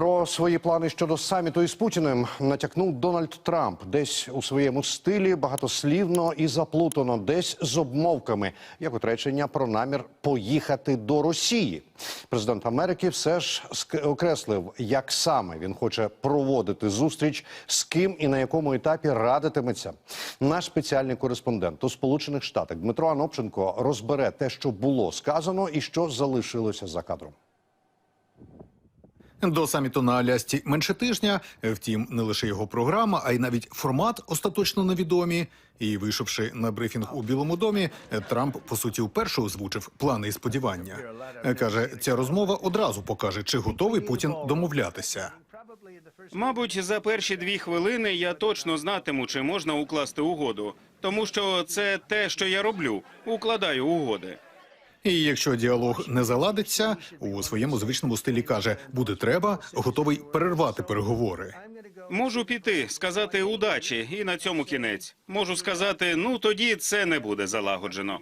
Про свої плани щодо саміту із Путіним натякнув Дональд Трамп десь у своєму стилі багатослівно і заплутано, десь з обмовками, як от речення про намір поїхати до Росії. Президент Америки все ж окреслив, як саме він хоче проводити зустріч, з ким і на якому етапі радитиметься. Наш спеціальний кореспондент у Сполучених Штатах Дмитро Анопченко розбере те, що було сказано, і що залишилося за кадром. До саміту на Алясці менше тижня. Втім, не лише його програма, а й навіть формат остаточно невідомі. І вийшовши на брифінг у Білому домі, Трамп по суті вперше озвучив плани і сподівання. каже, ця розмова одразу покаже, чи готовий Путін домовлятися. Мабуть, за перші дві хвилини я точно знатиму, чи можна укласти угоду, тому що це те, що я роблю, укладаю угоди. І якщо діалог не заладиться, у своєму звичному стилі каже, буде треба, готовий перервати переговори. Можу піти, сказати удачі, і на цьому кінець. Можу сказати, ну тоді це не буде залагоджено.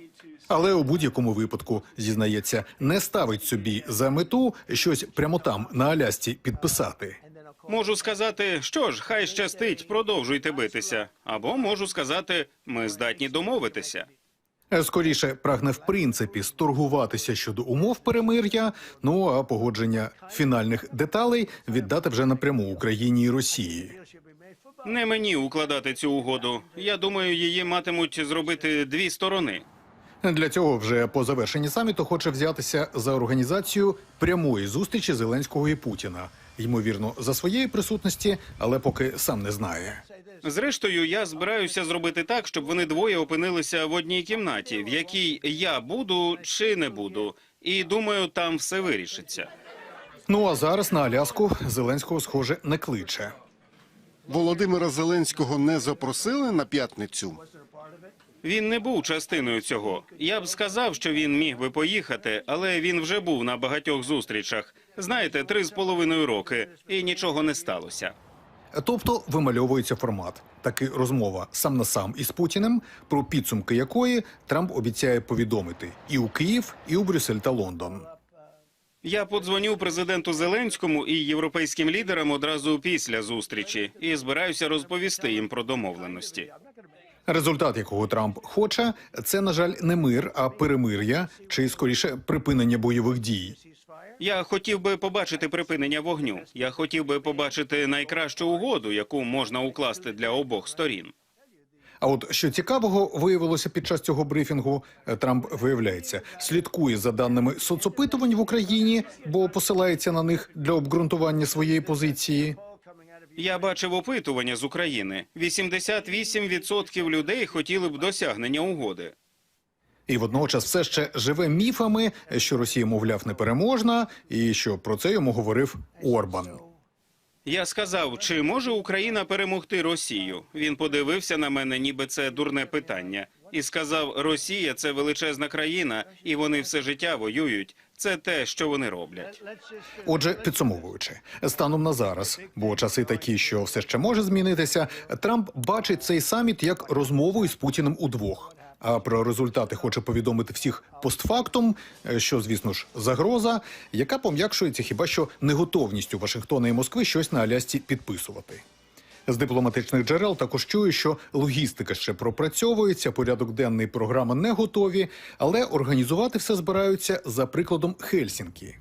Але у будь-якому випадку зізнається, не ставить собі за мету щось прямо там на Алясці підписати. Можу сказати, що ж, хай щастить, продовжуйте битися. Або можу сказати, ми здатні домовитися. Скоріше прагне в принципі сторгуватися щодо умов перемир'я. Ну а погодження фінальних деталей віддати вже напряму Україні і Росії. Не мені укладати цю угоду. Я думаю, її матимуть зробити дві сторони. Для цього вже по завершенні саміту хоче взятися за організацію прямої зустрічі Зеленського і Путіна. Ймовірно, за своєї присутності, але поки сам не знає. Зрештою, я збираюся зробити так, щоб вони двоє опинилися в одній кімнаті, в якій я буду чи не буду. І думаю, там все вирішиться. Ну а зараз на Аляску Зеленського, схоже, не кличе. Володимира Зеленського не запросили на п'ятницю. Він не був частиною цього. Я б сказав, що він міг би поїхати, але він вже був на багатьох зустрічах. Знаєте, три з половиною роки, і нічого не сталося. Тобто вимальовується формат. Таки розмова сам на сам із Путіним, про підсумки якої Трамп обіцяє повідомити і у Київ, і у Брюссель та Лондон. Я подзвоню президенту Зеленському і європейським лідерам одразу після зустрічі і збираюся розповісти їм про домовленості. Результат, якого Трамп хоче, це на жаль не мир, а перемир'я чи скоріше припинення бойових дій. Я хотів би побачити припинення вогню. Я хотів би побачити найкращу угоду, яку можна укласти для обох сторін. А от що цікавого виявилося під час цього брифінгу, е, Трамп виявляється, слідкує за даними соцопитувань в Україні, бо посилається на них для обґрунтування своєї позиції. Я бачив опитування з України. 88% людей хотіли б досягнення угоди. І водночас все ще живе міфами, що Росія, мовляв, непереможна, і що про це йому говорив Орбан. Я сказав, чи може Україна перемогти Росію? Він подивився на мене, ніби це дурне питання, і сказав: Росія це величезна країна, і вони все життя воюють. Це те, що вони роблять. Отже, підсумовуючи, станом на зараз, бо часи такі, що все ще може змінитися, Трамп бачить цей саміт як розмову із Путіним удвох. А про результати хоче повідомити всіх постфактум, е, що, звісно ж, загроза, яка пом'якшується хіба що неготовністю Вашингтона і Москви щось на Алясці підписувати. З дипломатичних джерел також чую, що логістика ще пропрацьовується, порядок денний програми не готові, але організувати все збираються за прикладом Хельсінкі.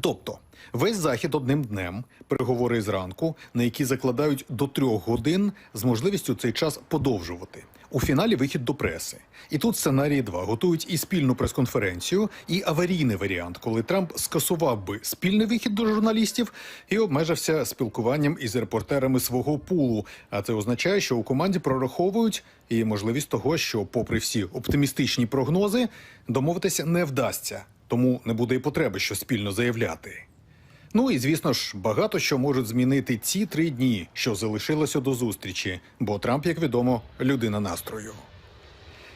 Тобто весь захід одним днем, переговори зранку, на які закладають до трьох годин з можливістю цей час подовжувати. У фіналі вихід до преси. І тут сценарії 2 готують і спільну прес-конференцію, і аварійний варіант, коли Трамп скасував би спільний вихід до журналістів і обмежився спілкуванням із репортерами свого пулу. А це означає, що у команді прораховують і можливість того, що, попри всі оптимістичні прогнози, домовитися не вдасться, тому не буде і потреби що спільно заявляти. Ну і звісно ж, багато що можуть змінити ці три дні, що залишилося до зустрічі, бо Трамп, як відомо, людина настрою.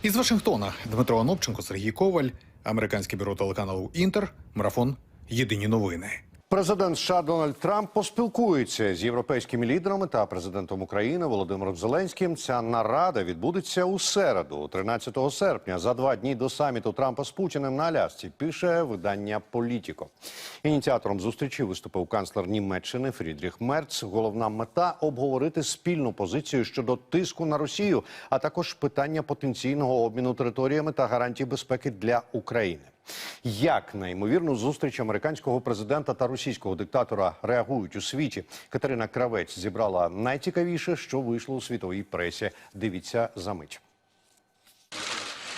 Із Вашингтона Дмитро Анопченко, Сергій Коваль, американське бюро телеканалу Інтер, марафон. Єдині новини. Президент США Дональд Трамп поспілкується з європейськими лідерами та президентом України Володимиром Зеленським. Ця нарада відбудеться у середу, 13 серпня, за два дні до саміту Трампа з Путіним на Алясці. Пише видання Політіко. Ініціатором зустрічі виступив канцлер Німеччини Фрідріх Мерц. Головна мета обговорити спільну позицію щодо тиску на Росію, а також питання потенційного обміну територіями та гарантій безпеки для України. Як на ймовірну зустріч американського президента та російського диктатора реагують у світі? Катерина Кравець зібрала найцікавіше, що вийшло у світовій пресі. Дивіться за мить.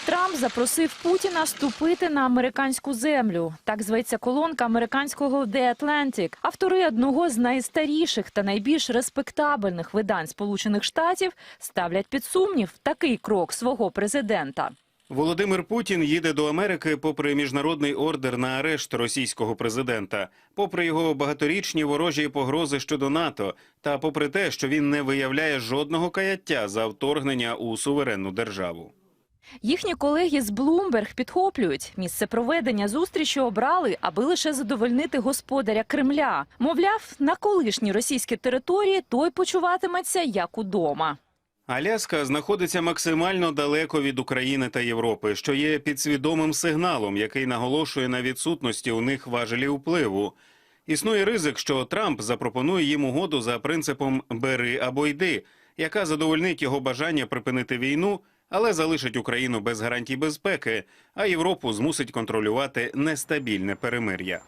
Трамп запросив Путіна ступити на американську землю. Так зветься колонка американського The Atlantic. Автори одного з найстаріших та найбільш респектабельних видань Сполучених Штатів ставлять під сумнів такий крок свого президента. Володимир Путін їде до Америки попри міжнародний ордер на арешт російського президента, попри його багаторічні ворожі погрози щодо НАТО, та попри те, що він не виявляє жодного каяття за вторгнення у суверенну державу. Їхні колеги з Bloomberg підхоплюють. Місце проведення зустрічі обрали, аби лише задовольнити господаря Кремля. Мовляв, на колишній російській території той почуватиметься як удома. Аляска знаходиться максимально далеко від України та Європи, що є підсвідомим сигналом, який наголошує на відсутності у них важелів впливу. Існує ризик, що Трамп запропонує їм угоду за принципом «бери або йди», яка задовольнить його бажання припинити війну, але залишить Україну без гарантій безпеки, а Європу змусить контролювати нестабільне перемир'я.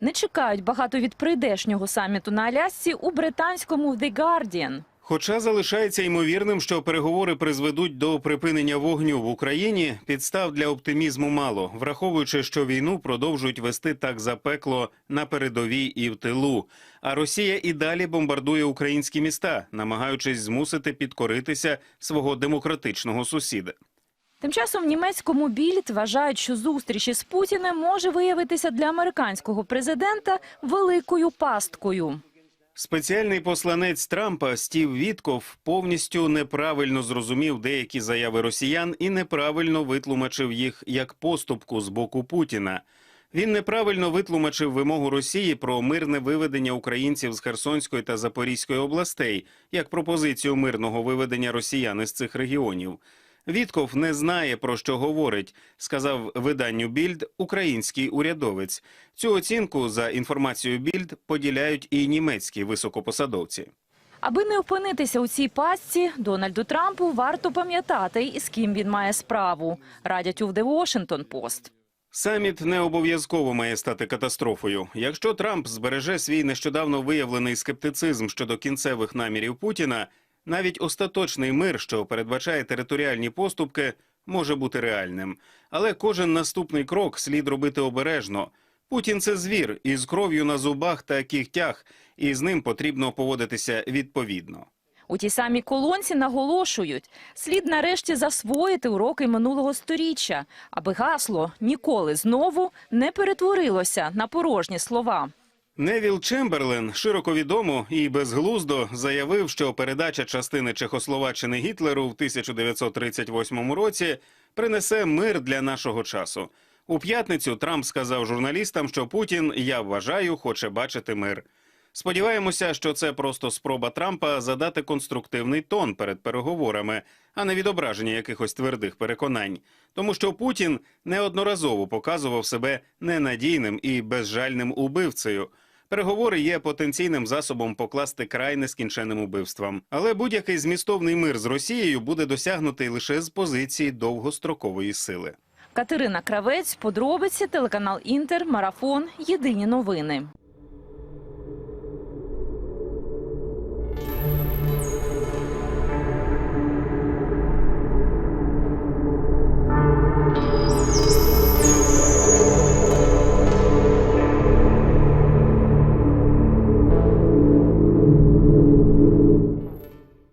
Не чекають багато від прийдешнього саміту на Алясці у британському The Guardian. Хоча залишається ймовірним, що переговори призведуть до припинення вогню в Україні, підстав для оптимізму мало, враховуючи, що війну продовжують вести так запекло на передовій і в тилу. А Росія і далі бомбардує українські міста, намагаючись змусити підкоритися свого демократичного сусіда. Тим часом в німецькому більд вважають, що зустріч із Путіним може виявитися для американського президента великою пасткою. Спеціальний посланець Трампа Стів Вітков повністю неправильно зрозумів деякі заяви росіян і неправильно витлумачив їх як поступку з боку Путіна. Він неправильно витлумачив вимогу Росії про мирне виведення українців з Херсонської та Запорізької областей як пропозицію мирного виведення росіян із цих регіонів. Вітков не знає про що говорить, сказав виданню Більд український урядовець. Цю оцінку за інформацією Більд поділяють і німецькі високопосадовці. Аби не опинитися у цій пастці, Дональду Трампу варто пам'ятати, із ким він має справу. Радять у The Washington Post. Саміт не обов'язково має стати катастрофою. Якщо Трамп збереже свій нещодавно виявлений скептицизм щодо кінцевих намірів Путіна, навіть остаточний мир, що передбачає територіальні поступки, може бути реальним. Але кожен наступний крок слід робити обережно. Путін це звір із кров'ю на зубах та кігтях, і з ним потрібно поводитися відповідно. У тій самій колонці наголошують, слід нарешті засвоїти уроки минулого сторіччя, аби гасло «ніколи знову» не перетворилося на порожні слова. Невіл Чемберлен широко відомо і безглуздо заявив, що передача частини Чехословаччини Гітлеру в 1938 році принесе мир для нашого часу. У п'ятницю Трамп сказав журналістам, що Путін, я вважаю, хоче бачити мир. Сподіваємося, що це просто спроба Трампа задати конструктивний тон перед переговорами, а не відображення якихось твердих переконань. Тому що Путін неодноразово показував себе ненадійним і безжальним убивцею. Переговори є потенційним засобом покласти край нескінченим убивствам. Але будь-який змістовний мир з Росією буде досягнутий лише з позиції довгострокової сили. Катерина Кравець, подробиці, телеканал Інтер, Марафон, Єдині новини.